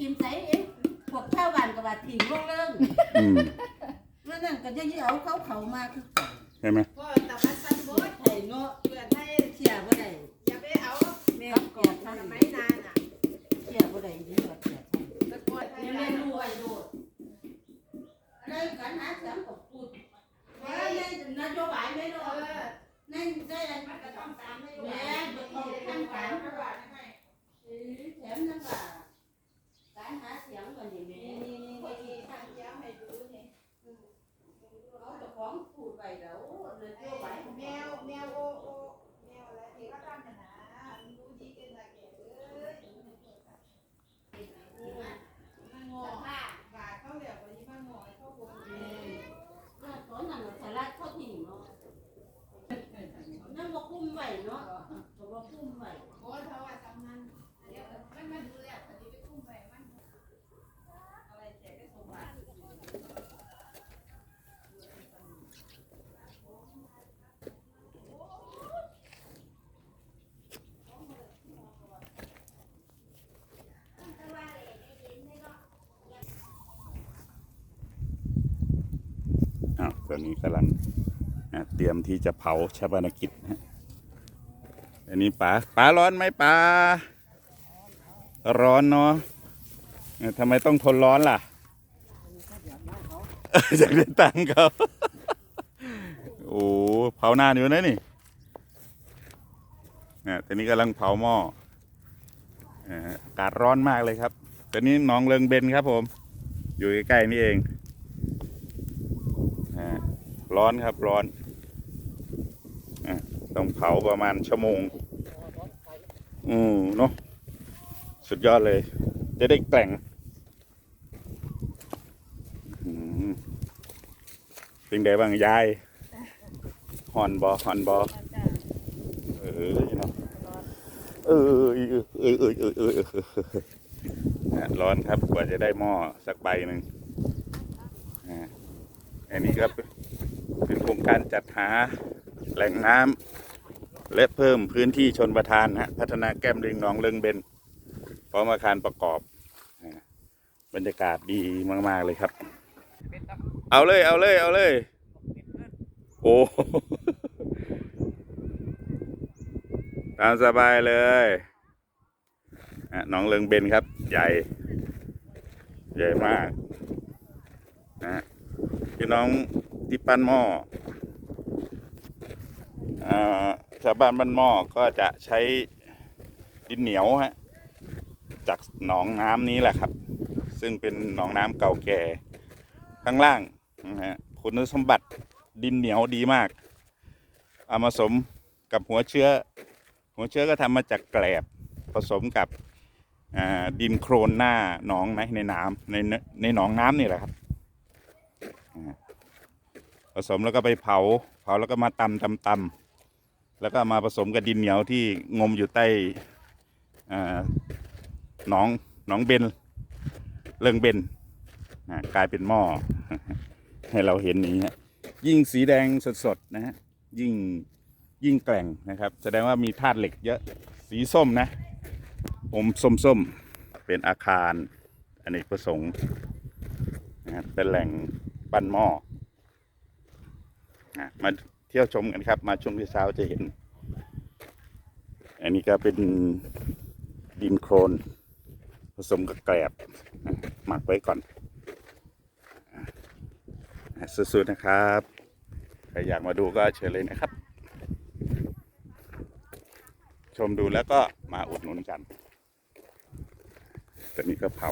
ทีมใส่เอ๊ะพวกชาวบ้านก็ว่าทีมลงเรื่องอืมแล้วนั่นก็จะเอาเขาเขามาคือใช่ไหมก็แต่ว่าสั้นโบดไทยเนาะเพื่อนให้เสียบ่ได้อย่าไปเอาแม่กับกกออดดทำสไมมัยนานอะเสียบ่ได้ดีกว่าเสียไทย ตะกอนให้ เรีย ได้ นรู้ไว้โดดอะไรกันหาเสียงกับพูดว่าในนโยบายไม่ เอ รู้ อ ในได้ มันก็ต้องตามนโย แม่ บาย บ่ต้องขั้นตาม รัฐบาลให้ แถมนั่นว่าการหาเสียงก็นี่แม่ นี่นี่นี่นี่ทางย้ำให้ดูนี่ เอาเจ้าของพูดไว้แล้วนโยบาย แมวแมวโอโอแมวอะไรที่เขาทำน่ะนะมันดูดีกันละแกเอ้ยมันงอบาดเขาเหลียวกว่านี้มันงอเขาบนเอง ตอนนั้นสาระเขาทิ้งเนาะนั่นบ่คุ้มไว้เนาะก็บ่คุ้มไว้ โอ้ยเขาว่าทำนั้นเดี๋ยวมันมาดูแลพอดีไปคุ้มไปมันอะไรแจกได้สมบัติ อ้าว ตอนนี้กำลังเตรียมที่จะเผาชาปนกิจฮะอันนี้ป๋าป๋าร้อนไหมป๋าร้อนเนาะทำไมต้องทนร้อนล่ะอยากได้ตังค์เขาโอ้เผานานอยู่นะนี่อะตอนนี้กำลังเผาหม้ออ่าอากาศร้อนมากเลยครับตอนนี้หนองเริงเบนครับผม อยู่ใกล้ๆนี่เอง ร้อนครับร้อนต้องเผาประมาณชั่วโมง อือเนาะสุดยอดเลย จะได้แต่งเป็นไงบ้างยายหอนบอหอนบอเออเนาะเออเออเออเออเออร้อนครับกว่าจะได้หม้อสักใบหนึ่งอันนี้ครับ เป็นโครงการจัดหาแหล่งน้ำและเพิ่มพื้นที่ชนประทานฮะพัฒนาแก้มลิงหนองเลิงเบนพร้อมอาคารประกอบบรรยากาศดีมาก ๆ เลยครับ เอาเลยเอาเลยเอาเลย โอ้ตามสบายเลยอะหนองเลิงเบนครับ ใหญ่ ใหญ่มากนะฮะพี่น้อง ที่ปั้นหม้ออ่าชาวบ้านบ้านหม้อก็จะใช้ดินเหนียวฮะจากหนองน้ำนี้แหละครับ ซึ่งเป็นหนองน้ำเก่าแก่ข้างล่างนะฮะคุณสมบัติดินเหนียวดีมาก เอามาผสมกับหัวเชื้อ หัวเชื้อก็ทำมาจากแกลบผสมกับอ่าดินโครนหน้าหนองในในน้ำในในหนองน้ำนี่แหละครับ สมแล้วก็ไปเผา เผาแล้วก็มาตำตำตำแล้วก็มาผสมกับดินเหนียวที่งมอยู่ใต้หนองหนองเบนเริงเบนกลายเป็นหม้อให้เราเห็นนี้ฮะยิ่งสีแดงสดๆนะฮะยิ่งยิ่งแกร่งนะครับ แสดงว่ามีธาตุเหล็กเยอะสีส้มนะอมส้มๆเป็นอาคารอเนกประสงค์นะเป็นแหล่งปั้นหม้อ มาเที่ยวชมกันครับ มาช่วงที่เช้าจะเห็น อันนี้ก็เป็นดินโครนผสมกับแกลบหมักไว้ก่อนสุดๆนะครับใครอยากมาดูก็เชิญเลยนะครับ ชมดูแล้วก็มาอุดหนุนกันตอนนี้ก็เผา